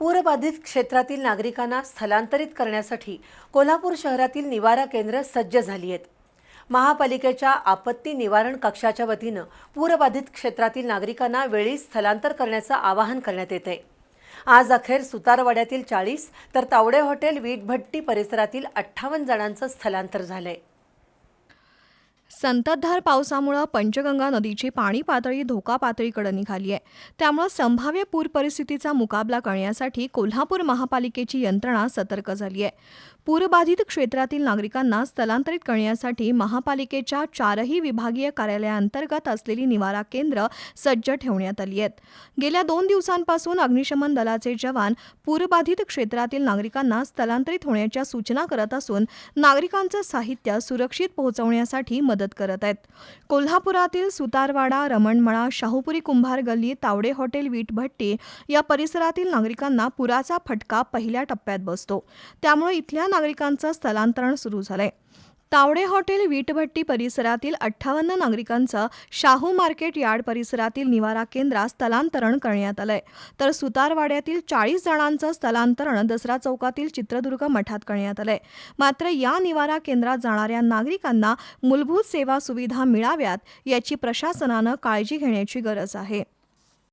पूरबाधित क्षेत्रातील नागरिकांना स्थलांतरित करण्यासाठी कोल्हापूर शहरातील निवारा केंद्र सज्ज झाली आहेत. महापालिकेच्या आपत्ती निवारण कक्षाच्या वतीनं पूरबाधित क्षेत्रातील नागरिकांना वेळी स्थलांतर करण्याचं आवाहन करण्यात येत आहे आज अखेर सुतारवाड्यातील चाळीस तर तावडे हॉटेल वीटभट्टी परिसरातील अठ्ठावन्न जणांचं स्थलांतर झालं आहे संततधार पावसामुळं पंचगंगा नदीची पाणी पातळी धोका पातळीकडे निघाली आहे. त्यामुळं संभाव्य पूर परिस्थितीचा मुकाबला करण्यासाठी कोल्हापूर महापालिकेची यंत्रणा सतर्क झाली आहे. पूरबाधित क्षेत्रातील नागरिकांना स्थलांतरित करण्यासाठी महापालिकेच्या चारही विभागीय कार्यालयाअंतर्गत असलेली निवारा केंद्र सज्ज ठेवण्यात आली आहेत. गेल्या दोन दिवसांपासून अग्निशमन दलाचे जवान पूरबाधित क्षेत्रातील नागरिकांना स्थलांतरित होण्याच्या सूचना करत असून नागरिकांचं साहित्य सुरक्षित पोहोचवण्यासाठी मदत मदत करत आहेत. कोल्हापुरातील सुतारवाडा रमणमळा शाहूपुरी कुंभार गल्ली तावडे हॉटेल वीटभट्टी या परिसरातील नागरिकांना पुराचा फटका पहिल्या टप्प्यात बसतो. त्यामुळे इथल्या नागरिकांचं स्थलांतरण सुरू झालंय. तावडे हॉटेल वीटभट्टी परिसरातील अठ्ठावन्न नागरिकांचं शाहू मार्केट यार्ड परिसरातील निवारा केंद्रात स्थलांतरण करण्यात आलंय. तर सुतारवाड्यातील चाळीस जणांचं स्थलांतरण दसरा चौकातील चित्रदुर्ग मठात करण्यात आलंय. मात्र या निवारा केंद्रात जाणाऱ्या नागरिकांना मूलभूत सेवा सुविधा मिळाव्यात याची प्रशासनानं काळजी घेण्याची गरज आहे.